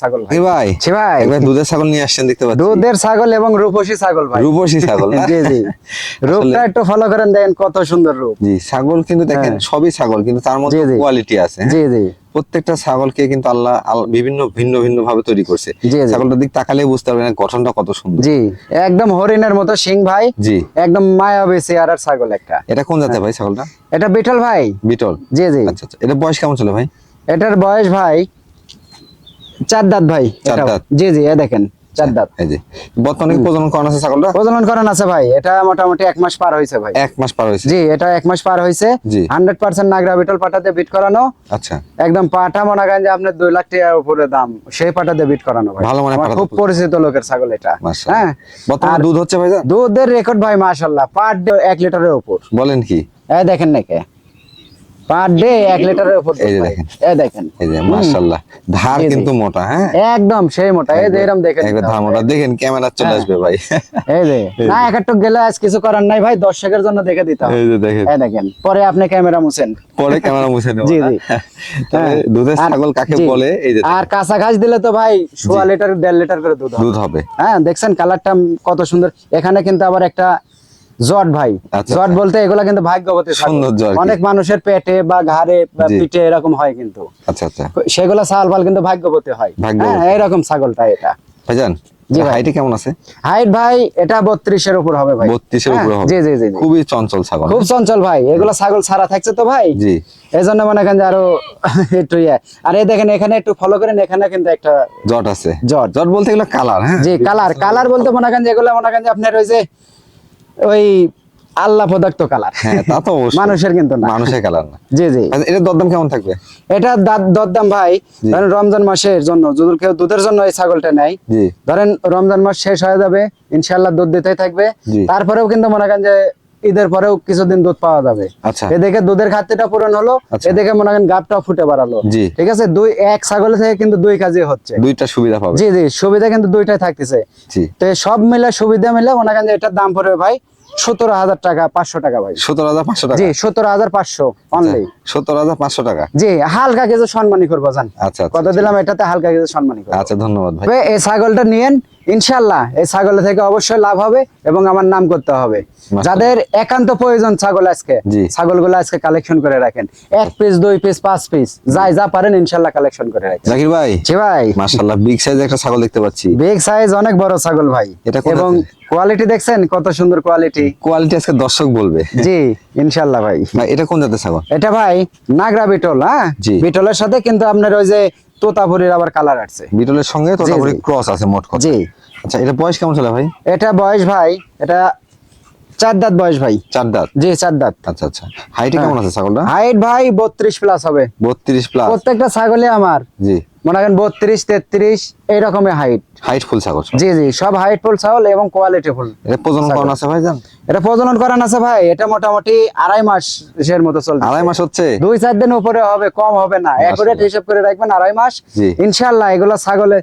Speaker 1: ছাগল ভাই।
Speaker 2: ভাই
Speaker 1: ভাই।
Speaker 2: দুধের ছাগল নিয়ে আসছেন দেখতে পাচ্ছি।
Speaker 1: দুধের ছাগল এবং রূপসী ছাগল ভাই।
Speaker 2: রূপসী ছাগল?
Speaker 1: জি জি। রূপটা একটু ফলো করেন দেখেন কত সুন্দর রূপ।
Speaker 2: জি ছাগল কিন্তু দেখেন
Speaker 1: হ্যাঁ।
Speaker 2: সবই ছাগল কিন্তু তার মধ্যে। কোয়ালিটি আছে?
Speaker 1: জি জি।
Speaker 2: প্রত্যেকটা ছাগলকে কিন্তু আল্লাহ বিভিন্ন ভিন্ন ভিন্ন ভাবে তৈরি করছে। ছাগলটার দিক তাকালে বুঝতে পারবেন গঠনটা কত সুন্দর।
Speaker 1: জি একদম হরিণের মতো সিং ভাই
Speaker 2: জি।
Speaker 1: একদম মায়াবী চেয়ারার ছাগল একটা।
Speaker 2: এটা কোন জাতের ভাই ছাগলটা?
Speaker 1: এটা বিটল ভাই।
Speaker 2: বিটল।
Speaker 1: জি জি।
Speaker 2: আচ্ছা আচ্ছা। এটা বয়স কেমন ছিল ভাই?
Speaker 1: এটার বয়স ভাই চার দাঁত ভাই
Speaker 2: চার দাঁত।
Speaker 1: জি জি এ দেখেন। চার দাঁত।
Speaker 2: এই যে বর্তমানে প্রজনন করানো আছে ছাগলটা?
Speaker 1: প্রজনন করান আছে ভাই এটা মোটামুটি এক মাস পার হয়েছে ভাই।
Speaker 2: এক মাস পার হয়েছে?
Speaker 1: জি এটা এক মাস পার হয়েছে। হান্ড্রেড পার্সেন্ট নাগরা বিটল পাটাতে বিট করানো।
Speaker 2: আচ্ছা।
Speaker 1: একদম পাটা মনে করেন যে আপনার দুই লাখ টাকার উপরে দাম সেই পাটাতে বিট করানো ভাই।
Speaker 2: ভালো
Speaker 1: খুব পরিচিত লোকের ছাগল এটা। হ্যাঁ।
Speaker 2: বর্তমানে দুধ হচ্ছে ভাই?
Speaker 1: দুধের রেকর্ড ভাই মাশাল্লাহ পার ডে এক লিটারের উপর।
Speaker 2: বলেন কি?
Speaker 1: দেখেন নাকি। পার ডে এক লিটারের উপর
Speaker 2: এই যে দেখেন।
Speaker 1: এই দেখেন।
Speaker 2: এই যে মাশাআল্লাহ। ধার
Speaker 1: জি, জি।
Speaker 2: কিন্তু মোটা হ্যাঁ?
Speaker 1: একদম সেই মোটা। এই যে এরকম দেখেন।
Speaker 2: ধার মোটা। দেখেন ক্যামেরা চলে
Speaker 1: হ্যাঁ।
Speaker 2: আসবে ভাই।
Speaker 1: এই যে। না এক একটু গেলে আজ কিছু করার নাই ভাই দর্শকের জন্য দেখে দিতাম
Speaker 2: এই যে দেখেন।
Speaker 1: এই দেখেন। পরে আপনি ক্যামেরা মুছেন।
Speaker 2: পরে ক্যামেরা মুছে নেব
Speaker 1: জি, জি।
Speaker 2: তবে
Speaker 1: হ্যাঁ।
Speaker 2: দুধের ছাগল কাকে বলে? এই যে
Speaker 1: আর কাঁচা ঘাস দিলে তো ভাই সোয়া লিটার দেড় লিটার করে দুধ হবে।
Speaker 2: দুধ হবে।
Speaker 1: হ্যাঁ দেখছেন কালারটা কত সুন্দর। এখানে কিন্তু আবার একটা জট ভাই
Speaker 2: আচ্ছা,
Speaker 1: জট
Speaker 2: আচ্ছা।
Speaker 1: বলতে এগুলা কিন্তু ভাগ্যবতী ছাগল।
Speaker 2: সুন্দর জট
Speaker 1: অনেক মানুষের পেটে বা ঘাড়ে বা পিঠে এরকম হয় কিন্তু।
Speaker 2: আচ্ছা আচ্ছা।
Speaker 1: সেগুলা ছাল ফাল কিন্তু ভাগ্যবতী হয়। হ্যাঁ এরকম ছাগলটা এটা।
Speaker 2: ভাইজান। হাইটে কেমন আছে?
Speaker 1: হাইট ভাই এটা বত্রিশের উপর হবে ভাই।
Speaker 2: বত্রিশের
Speaker 1: হ্যাঁ,
Speaker 2: উপরে হবে।
Speaker 1: জি জি জি।
Speaker 2: খুবই চঞ্চল ছাগল।
Speaker 1: খুব চঞ্চল ভাই এগুলা ছাগল ছাড়া থাকছে তো ভাই।
Speaker 2: জি।
Speaker 1: এই জন্য মনে করেন যে আরও একটু ইয়ে। আর এই দেখেন এখানে একটু ফলো করেন এখানে কিন্তু একটা
Speaker 2: জট আছে।
Speaker 1: জট।
Speaker 2: জট বলতে গেলে কালার হ্যাঁ?
Speaker 1: জি কালার কালার বলতে মনে করেন যেগুলো মনে করেন যে আপনার ওই যে ওই আল্লাহ পদার্থ কালার
Speaker 2: হ্যাঁ তা তো অবশ্যই।
Speaker 1: মানুষের কিন্তু না।
Speaker 2: মানুষের কালার না।
Speaker 1: জি জি।
Speaker 2: এটা এটার দরদাম কেমন থাকবে?
Speaker 1: এটা দরদাম ভাই ধরেন রমজান মাসের জন্য যদি কেউ দুধের জন্য এই ছাগলটা নেই
Speaker 2: জি।
Speaker 1: ধরেন রমজান মাস শেষ হয়ে যাবে ইনশাল্লাহ দুধ দিতেই থাকবে। তারপরেও কিন্তু মনে করেন যে ঈদের পরেও কিছুদিন দুধ পাওয়া যাবে।
Speaker 2: আচ্ছা।
Speaker 1: এদিকে দুধের ঘাটতিটা পূরণ হলো
Speaker 2: আচ্ছা।
Speaker 1: এদিকে মনে করেন গাবটাও ফুটে বাড়ালো। ঠিক আছে? দুই এক ছাগল থেকে কিন্তু দুই কাজে হচ্ছে।
Speaker 2: দুইটা সুবিধা পাবে।
Speaker 1: জি জি সুবিধা কিন্তু দুইটাই থাকতেছে। তো সব মিলে সুবিধা মিলে মনে করেন এটার দাম পড়বে ভাই সতেরো হাজার টাকা পাঁচশো টাকা ভাই।
Speaker 2: সতেরো হাজার পাঁচশো টাকা?
Speaker 1: জি সতেরো হাজার পাঁচশো অনলি
Speaker 2: সতেরো হাজার পাঁচশো টাকা।
Speaker 1: জি হালকা কিছু সম্মানী করব জান।
Speaker 2: আচ্ছা আচ্ছা
Speaker 1: কত দিলাম এটাতে হালকা কিছু সম্মানী করব।
Speaker 2: আচ্ছা ধন্যবাদ ভাই।
Speaker 1: এই ছাগলটা নিয়েন ইনশাল্লাহ এই ছাগলের থেকে অবশ্যই লাভ হবে এবং আমার নাম করতে হবে। যাদের একান্ত প্রয়োজন ছাগল আজকে
Speaker 2: জি।
Speaker 1: ছাগলগুলো আজকে কালেকশন করে রাখেন। এক পিস দুই পিস পাঁচ পিস যাই যা পারেন ইনশাল্লাহ কালেকশন করে রাখেন
Speaker 2: জাকির ভাই
Speaker 1: জি ভাই।
Speaker 2: মাশাআল্লাহ বিগ সাইজ একটা ছাগল দেখতে পাচ্ছি।
Speaker 1: বিগ সাইজ অনেক বড় ছাগল ভাই।
Speaker 2: এটা
Speaker 1: এবং? কোয়ালিটি দেখছেন? কত সুন্দর কোয়ালিটি
Speaker 2: কোয়ালিটি আজকে দর্শক বলবে।
Speaker 1: জি ইনশাল্লাহ ভাই।
Speaker 2: এটা কোন জাতের ছাগল?
Speaker 1: এটা ভাই নাগরা বিটল হ্যাঁ?
Speaker 2: জি।
Speaker 1: বিটলের সাথে কিন্তু আপনার ওই যে তোতাপুরির আবার কালার আসছে।
Speaker 2: বিটলের সঙ্গে তো
Speaker 1: জি,
Speaker 2: ক্রস আছে মোট কথা।
Speaker 1: জি।
Speaker 2: আচ্ছা এটা বয়স কেমন চলে ভাই?
Speaker 1: এটা বয়স ভাই এটা চার দাঁত বয়স ভাই।
Speaker 2: চার দাঁত?
Speaker 1: জি চার দাঁত।
Speaker 2: আচ্ছা আচ্ছা। হাইটে কেমন আছে ছাগলটা?
Speaker 1: হাইট ভাই বত্রিশ প্লাস হবে।
Speaker 2: বত্রিশ প্লাস
Speaker 1: প্রত্যেকটা ছাগলে আমার।
Speaker 2: জি।
Speaker 1: মনে করেন বত্রিশ তেত্রিশ এইরকমের হাইট
Speaker 2: হাইট ফুল ছাগল।
Speaker 1: জি জি সব হাইট ফুল ছাগল এবং কোয়ালিটি ফুল
Speaker 2: এটা প্রজনন। করানো আছে ভাই জান?
Speaker 1: এটা প্রজনন করান আছে ভাই এটা মোটামুটি আড়াই মাসের মতো চলছে
Speaker 2: আড়াই মাস হচ্ছে?
Speaker 1: দুই চার দিন উপরে হবে কম হবে না। একুরেট হিসাব করে রাখবেন আড়াই মাস। ইনশাল্লাহ এগুলো ছাগলে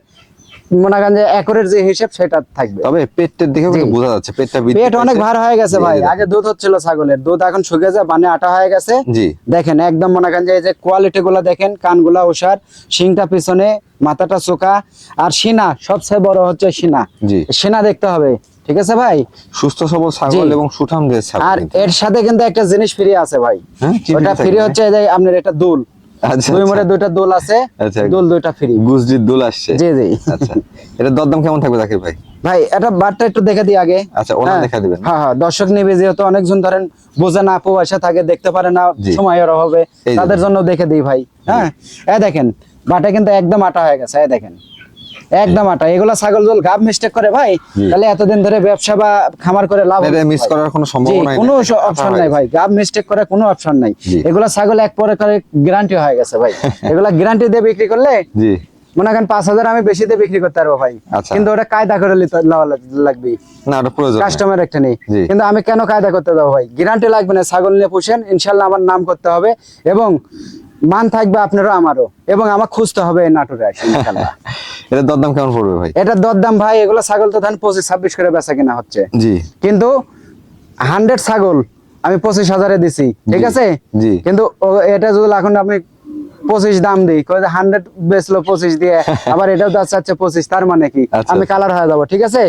Speaker 1: মনে করেন যে একুরেট যে হিসেব সেটা থাকবে।
Speaker 2: তবে পেটের দিকে বোঝা যাচ্ছে পেটটা
Speaker 1: পেট অনেক ভার হয়ে গেছে ভাই। আগে দুধ হচ্ছিল ছাগলের। দুধ এখন শুকিয়ে যায় বানে আটা হয়ে গেছে।
Speaker 2: জি।
Speaker 1: দেখেন একদম মনে করেন যে এই যে কোয়ালিটি গুলা দেখেন কানগুলা ওষার শিংটা পিছনে মাথাটা চোকা আর সিনা সবচেয়ে বড় হচ্ছে সিনা
Speaker 2: জি।
Speaker 1: সিনা দেখতে হবে ঠিক আছে ভাই?
Speaker 2: সুস্থ সবল ছাগল এবং সুঠাম ছাগল
Speaker 1: আর এর সাথে কিন্তু একটা জিনিস ফ্রি আছে ভাই।
Speaker 2: হ্যাঁ,
Speaker 1: ওটা ফ্রি হচ্ছে আপনার এটা দুল। দুই
Speaker 2: আচ্ছা।
Speaker 1: মোড়ে দুইটা দোল আছে দোল দুইটা ফ্রি।
Speaker 2: গুজরির দোল আসছে।
Speaker 1: জি জি।
Speaker 2: আচ্ছা এটা দরদাম কেমন থাকবে জাকির ভাই?
Speaker 1: ভাই এটা বারটা একটু দেখে দিই আগে।
Speaker 2: আচ্ছা,
Speaker 1: হ্যাঁ।
Speaker 2: দেখা দিবেন।
Speaker 1: হ্যাঁ হ্যাঁ দর্শক নিবে যেহেতু অনেকজন ধরেন বোঝে না পয়সা থাকে দেখতে পারে না
Speaker 2: সময়
Speaker 1: সময়ের অভাবে। তাদের জন্য দেখে দিই ভাই। হ্যাঁ এ দেখেন বাটা কিন্তু একদম আটা হয়ে গেছে এ দেখেন। একদম আটা। এগুলা ছাগল জল গাব মিস্টেক করে ভাই। তাহলে এতদিন ধরে ব্যবসা বা খামার করে লাভ হবে
Speaker 2: মিস করার কোনো সম্ভাবনা
Speaker 1: কোনো অপশন নাই ভাই। গাব মিস্টেক করে কোনো অপশন নাই। এগুলা ছাগল এক পরে করে গ্যারান্টি হয়ে গেছে ভাই। এগুলা গ্যারান্টি দিয়ে বিক্রি করলে
Speaker 2: জি।
Speaker 1: মনে করেন পাঁচ হাজার আমি বেশি দিয়ে বিক্রি করতে পারব ভাই।
Speaker 2: আচ্ছা।
Speaker 1: কিন্তু ওটা কায়দা করে লাগবে।
Speaker 2: না ওটা প্রয়োজন
Speaker 1: কাস্টমার একটা নেই। কিন্তু আমি কেন কায়দা করতে দেবো ভাই? গ্যারান্টি লাগবে না ছাগল নিয়ে পুষেন ইনশাল্লাহ আমার নাম করতে হবে এবং মান থাকবে আপনারও আমারও এবং আমার খুঁজতে হবে এই নাটোরে আসে ইনশাল্লাহ।
Speaker 2: এটা দরদাম কেমন পড়বে ভাই?
Speaker 1: এটা দরদাম ভাই এগুলো ছাগল তো ধান পঁচিশ ছাব্বিশ করে বেচা কিনা হচ্ছে।
Speaker 2: জি।
Speaker 1: কিন্তু হান্ড্রেড ছাগল আমি পঁচিশ হাজারে দিছি ঠিক আছে?
Speaker 2: জি।
Speaker 1: কিন্তু এটা যদি এখন আপনি পঁচিশ দাম দিই হান্ড্রেড বেচলো পঁচিশ দিয়ে আবার এটাও দাম চাচ্ছে পঁচিশ তার মানে কি?
Speaker 2: আচ্ছা।
Speaker 1: আমি কালার হয়ে যাব ঠিক আছে।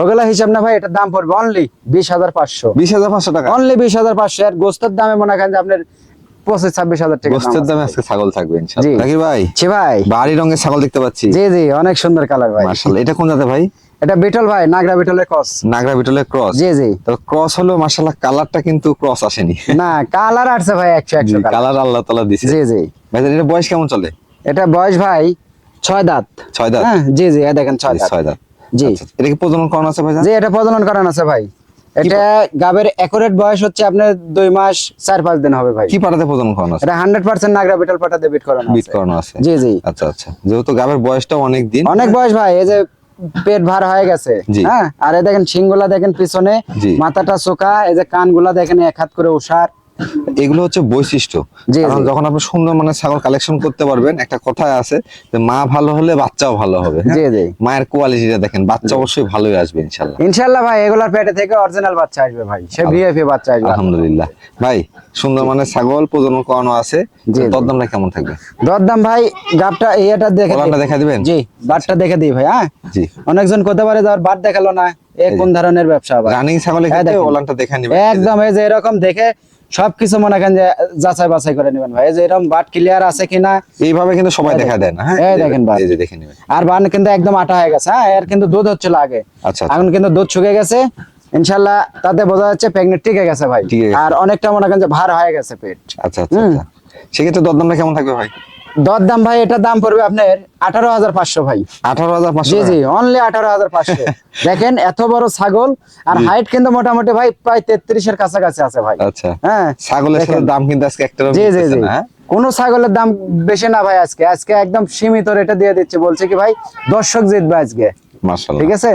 Speaker 1: ওগুলো হিসাব না ভাই এটার দাম পড়বে অনলি বিশ হাজার পাঁচশো।
Speaker 2: বিশ হাজার পাঁচশো টাকা।
Speaker 1: অনলি বিশ হাজার পাঁচশো আর গোস্তের দামে মনে করেন যে আপনার পঁচিশ ছাব্বিশ হাজার টাকা
Speaker 2: গোস্তের দামে আজকে ছাগল থাকবে ভাই
Speaker 1: জি। ভাই?
Speaker 2: বাড়ি রঙের ছাগল দেখতে পাচ্ছি।
Speaker 1: জি জি অনেক সুন্দর কালার ভাই।
Speaker 2: এটা কোন ভাই?
Speaker 1: এটা বিটল ভাই নাগরা বিটলের কস
Speaker 2: নাগরা বিটলের ক্রস।
Speaker 1: জি জি।
Speaker 2: তো ক্রস হলো মার্শাল্লাহ কালারটা কিন্তু ক্রস আসেনি।
Speaker 1: না কালার আসছে ভাই একশো একশো কালার।
Speaker 2: কালার আল্লাহ তালা দিছে।
Speaker 1: জি জি।
Speaker 2: ভাই এটা বয়স কেমন চলে?
Speaker 1: এটা বয়স ভাই ছয় দাঁত।
Speaker 2: ছয় দাঁত?
Speaker 1: হ্যাঁ জি জি দেখেন ছয় দাঁত।
Speaker 2: ছয় দাঁত।
Speaker 1: জি।
Speaker 2: আচ্ছা, এটা কি প্রজনন করানো আছে ভাই
Speaker 1: জি এটা প্রজনন করান আছে ভাই। এটা গাবের একুরেট বয়স হচ্ছে আপনার দুই মাস চার পাঁচ দিন হবে ভাই।
Speaker 2: কি পাটাতে প্রজনন করানো আছে?
Speaker 1: এটা হান্ড্রেড পার্সেন্ট নাগরা বিটল পাটা দিয়ে বিট করানো
Speaker 2: বিট করানো আছে।
Speaker 1: জি জি।
Speaker 2: আচ্ছা আচ্ছা। যেহেতু গাবের বয়সটা অনেক দিন।
Speaker 1: অনেক বয়স ভাই এই যে পেট ভার হয়ে গেছে হ্যাঁ? আর এই দেখেন শিংগুলা দেখেন পিছনে মাথাটা চোকা এই যে কানগুলা দেখেন এক হাত করে উষার
Speaker 2: এগুলো হচ্ছে বৈশিষ্ট্য। কারণ যখন আপনি সুন্দর মানে ছাগল কালেকশন করতে পারবেন একটা কথায় আছে যে মা ভালো হলে বাচ্চাও ভালো হবে হ্যাঁ? মায়ের কোয়ালিটিটা দেখেন বাচ্চা অবশ্যই ভালোই আসবে ইনশাল্লাহ।
Speaker 1: ইনশাল্লাহ ভাই এগুলার পেটে থেকে অরিজিনাল বাচ্চা আসবে ভাই। সে ভিআইপি বাচ্চা আসবে।
Speaker 2: আলহামদুলিল্লাহ। ভাই সুন্দর মানে ছাগল প্রজনন করানো আছে। দরদামটা কেমন থাকবে?
Speaker 1: দরদাম ভাই গাবটা ইয়েটা দেখে
Speaker 2: দেখা দিবেন?
Speaker 1: জি বাটটা দেখে দিই ভাই হ্যাঁ?
Speaker 2: জি।
Speaker 1: অনেকজন করতে পারে যার বাট দেখাল না এ কোন ধরনের ব্যবসা আবার
Speaker 2: রানিং ছাগলের
Speaker 1: হ্যাঁ,
Speaker 2: ক্ষেত্রে। ওলানটা দেখে নিবেন।
Speaker 1: একদম এই যে এরকম দেখে সবকিছু মনে করেন যে যাচাই বাছাই করে নেবেন ভাই। যে এরকম বাট ক্লিয়ার আছে কিনা
Speaker 2: এইভাবে কিন্তু সবাই দেখা দেন হ্যাঁ?
Speaker 1: এই দেখেন বাট।
Speaker 2: এই যে দেখে নেবেন।
Speaker 1: আর বান কিন্তু একদম আটা হয়ে গেছে হ্যাঁ? এর কিন্তু দুধ হচ্ছিল আগে।
Speaker 2: আচ্ছা
Speaker 1: এখন কিন্তু দুধ শুকে গেছে। ইনশাল্লাহ তাতে বোঝা যাচ্ছে প্রেগনেন্ট টিকে গেছে ভাই। আর অনেকটা মনে করেন যে ভার হয়ে গেছে পেট।
Speaker 2: আচ্ছা আচ্ছা আচ্ছা। সেক্ষেত্রে দরদামটা কেমন থাকবে ভাই?
Speaker 1: দর দাম ভাই এটা দাম পড়বে আপনার আঠারো হাজার পাঁচশো ভাই।
Speaker 2: আঠারো হাজার পাঁচশো
Speaker 1: জি জি অনলি আঠারো হাজার পাঁচশো। দেখেন এত বড় ছাগল আর হাইট কিন্তু মোটামুটি ভাই প্রায় তেত্রিশের কাছাকাছি আছে ভাই।
Speaker 2: আচ্ছা।
Speaker 1: হ্যাঁ
Speaker 2: ছাগলের দাম কিন্তু আজকে একটা
Speaker 1: জি জি জি। কোন ছাগলের দাম বেশি না ভাই আজকে। আজকে একদম সীমিত রেটে দিয়ে দিচ্ছে। বলছে কি ভাই দর্শক জিতবে আজকে। ঠিক আছে?